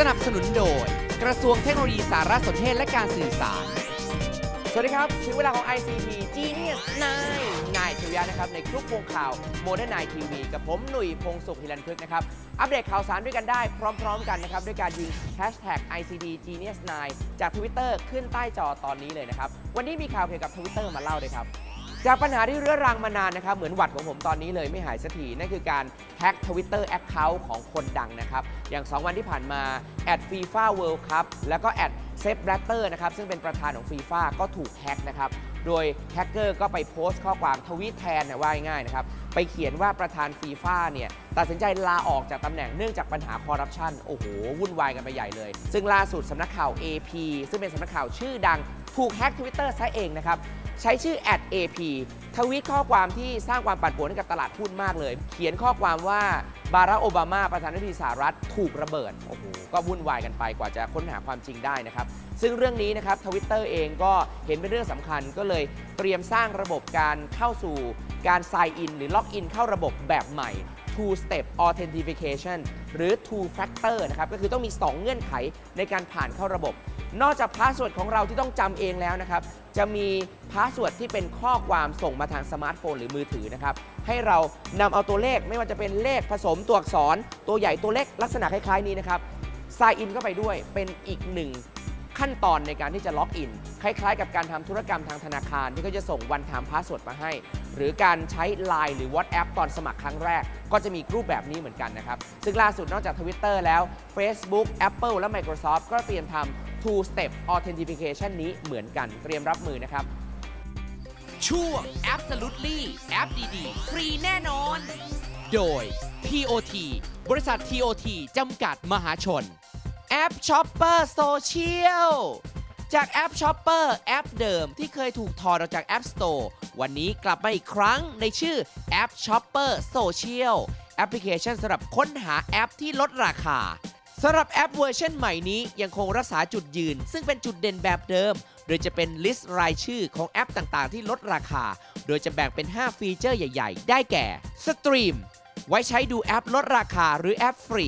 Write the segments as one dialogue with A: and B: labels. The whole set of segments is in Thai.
A: สนับสนุนโดย กระทรวงเทคโนโลยีสารสนเทศและการสื่อสาร สวัสดีครับ ถึงเวลาของ ICT Genius 9นายชิวยะนะครับ ในคลุกวงข่าว Modern Night TV กับผม หนุ่ยพงสุขฮิรันพฤกษ์นะครับ อัปเดตข่าวสารด้วยกันได้พร้อม ๆ กันนะครับ ด้วยการยิง Hashtag ICT Genius 9จาก Twitter ขึ้นใต้จอตอนนี้เลยนะครับ วันนี้มีข่าวเกี่ยวกับ Twitter มาเล่าด้วยครับ จากปัญหาที่เรื้อรังมานานนะครับ เหมือนหวัดของผมตอนนี้เลยไม่หายสักทีนั่นคือการแฮ็กทวิตเตอร์แอคเคาท์ของคนดังนะครับ อย่าง 2 วันที่ผ่านมาแอดฟีฟ่าเวิลด์คัพแล้วก็แอดเซฟแบลเตอร์นะครับ ซึ่งเป็นประธานของฟีฟ่าก็ถูกแฮ็กนะครับ โดยแฮกเกอร์ก็ไปโพสต์ข้อความทวีตแทนนะว่าง่ายนะครับ ไปเขียนว่าประธานฟีฟ่าเนี่ยตัดสินใจลาออกจากตำแหน่งเนื่องจากปัญหาคอร์รัปชันโอ้โห วุ่นวายกันไปใหญ่เลย ซึ่งล่าสุดสำนักข่าว AP ซึ่งเป็นสำนักข่าวชื่อดังถูกแฮ็กทวิตเตอร์ซะเองนะครับ ใช้ชื่อ @ap ทวีตข้อความที่สร้างความปั่นป่วนให้กับตลาดหุ้นมากเลย เขียนข้อความว่าบารักโอบามาประธานาธิบดีสหรัฐถูกระเบิด โอ้โห ก็วุ่นวายกันไปกว่าจะค้นหาความจริงได้นะครับ ซึ่งเรื่องนี้นะครับทวิตเตอร์เองก็เห็นเป็นเรื่องสำคัญก็เลยเตรียมสร้างระบบการเข้าสู่การ sign in หรือล็อกอินเข้าระบบแบบใหม่ two step authentication หรือ two factor นะครับ ก็คือต้องมี 2 เงื่อนไขในการผ่านเข้าระบบ นอกจากพาสเวิร์ดของเราที่ต้องจำเองแล้วนะครับ จะมีพาสเวิร์ดที่เป็นข้อความส่งมาทางสมาร์ทโฟนหรือมือถือนะครับ ให้เรานำเอาตัวเลขไม่ว่าจะเป็นเลขผสมตัวอักษร ตัวใหญ่ตัวเล็กลักษณะคล้ายๆนี้นะครับ s ายอินเข้าไปด้วยเป็นอีกหนึ่ง ขั้นตอนในการที่จะล็อกอิน คล้ายๆ กับการทำธุรกรรมทางธนาคารที่เขาจะส่งวัน time password มาให้ หรือการใช้ Line หรือ WhatsApp ตอนสมัครครั้งแรก ก็จะมีรูปแบบนี้เหมือนกันนะครับ ซึ่งล่าสุดนอกจาก Twitter แล้ว Facebook Apple และ Microsoft ก็เตรียมทำ two step authentication นี้เหมือนกันเตรียมรับมือนะครับช่วง Absolutely แอปดีๆ ฟรีแน่นอน โดย TOT บริษัท TOT จำกัดมหาชน แอป Shopper Social จากแอป Shopper แอปเดิมที่เคยถูกถอดออกจาก App Store วันนี้กลับมาอีกครั้งในชื่อแอป Shopper Social แอปพลิเคชันสำหรับค้นหาแอปที่ลดราคาสำหรับแอปเวอร์ชันใหม่นี้ยังคงรักษาจุดยืน ซึ่งเป็นจุดเด่นแบบเดิม โดยจะเป็นลิสต์รายชื่อของแอปต่างๆ ที่ลดราคา โดยจะแบ่งเป็น 5 ฟีเจอร์ใหญ่ๆ ได้แก่ Stream ไว้ใช้ดูแอปลดราคาหรือแอปฟรี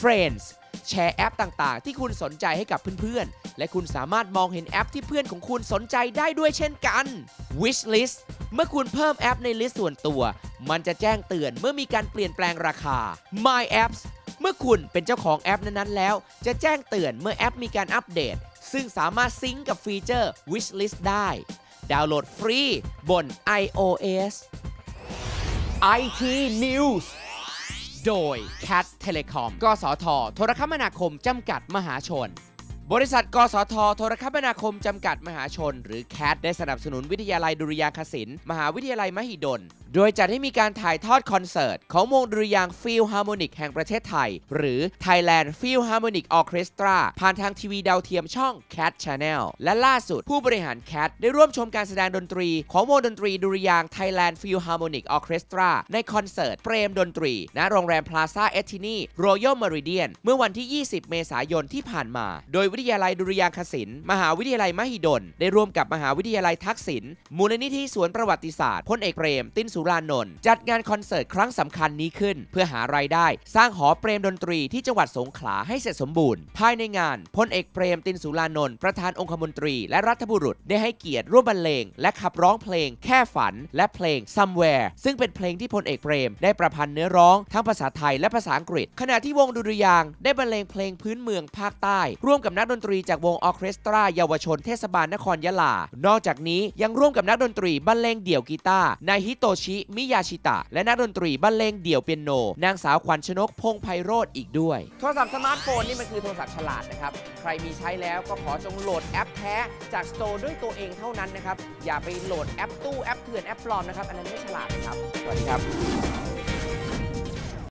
A: Friends แชร์แอปต่างๆ ที่คุณสนใจให้กับเพื่อนๆ และคุณสามารถมองเห็นแอปที่เพื่อนของคุณสนใจได้ด้วยเช่นกัน Wish List เมื่อคุณเพิ่มแอปในลิสต์ส่วนตัว มันจะแจ้งเตือนเมื่อมีการเปลี่ยนแปลงราคา My Apps เมื่อคุณเป็นเจ้าของแอปนั้นๆ แล้ว จะแจ้งเตือนเมื่อแอปมีการอัปเดต ซึ่งสามารถซิงก์กับฟีเจอร์ Wish List ได้ ดาวน์โหลดฟรีบน iOS IT News โดย Cat Telecom กสท โทรคมนาคม จำกัดมหาชน บริษัท กสท โทรคมนาคม จำกัดมหาชน หรือ CAT ได้สนับสนุนวิทยาลัยดุริยางคศิลป์ มหาวิทยาลัยมหิดล โดยจัดให้มีการถ่ายทอดคอนเสิร์ต ของวงดุริยางฟิลฮาร์โมนิกแห่งประเทศไทย หรือ Thailand Phil Harmonic Orchestra ผ่านทางทีวีดาวเทียมช่อง CAT Channel และล่าสุดผู้บริหาร CAT ได้ร่วมชมการแสดงดนตรี ของวงดนตรีดุริยาง Thailand Phil Harmonic Orchestra ในคอนเสิร์ตเปรมดนตรี ณ โรงแรมพลาซ่าเอทินีรอยัลมริเดียนเมื่อวันที่ 20 เมษายนที่ผ่านมา โดยวิทยาลัยดุริยางคศิลป์มหาวิทยาลัยมหิดล ได้ร่วมกับมหาวิทยาลัยทักษิณมูลนิธิสวนประวัติศาสตร์พลเอกเปรมตินสุรานนท์จัดงานคอนเสิร์ตครั้งสำคัญนี้ขึ้น เพื่อหารายได้ สร้างหอเปรมดนตรีที่จังหวัดสงขลาให้เสร็จสมบูรณ์ ภายในงานพลเอกเปรมตินสุรานนท์ประธานองคมนตรี และรัฐบุรุษได้ให้เกียรติร่วมบรรเลง และขับร้องเพลงแค่ฝัน และเพลง somewhere ซึ่งเป็นเพลงที่พลเอกเปรม ได้ประพันธ์เนื้อร้องทั้งภาษาไทยและภาษาอังกฤษ ขณะที่วงดุริยางได้บรรเลงเพลงพื้นเมืองภาคใต้ ร่วมกับนักดนตรีจากวงออเคสตราเยาวชนเทศบาลนครยะลา นอกจากนี้ยังร่วมกับนักดนตรีบรรเลงเดี่ยวกีตาร์นายฮิโตชิมิยาชิตะ และนักดนตรีบรรเลงเดี่ยวเปียโน นางสาวขวัญชนกพงไพโรธอีกด้วย โทรศัพท์สมาร์ทโฟนนี่มันคือโทรศัพท์ฉลาดนะครับ ใครมีใช้แล้วก็ขอจงโหลดแอปแท้จากสโตร์ด้วยตัวเองเท่านั้นนะครับ อย่าไปโหลดแอปตู้แอปเถื่อนแอปปลอมนะครับ อันนั้นไม่ฉลาดนะครับ สวัสดีครับ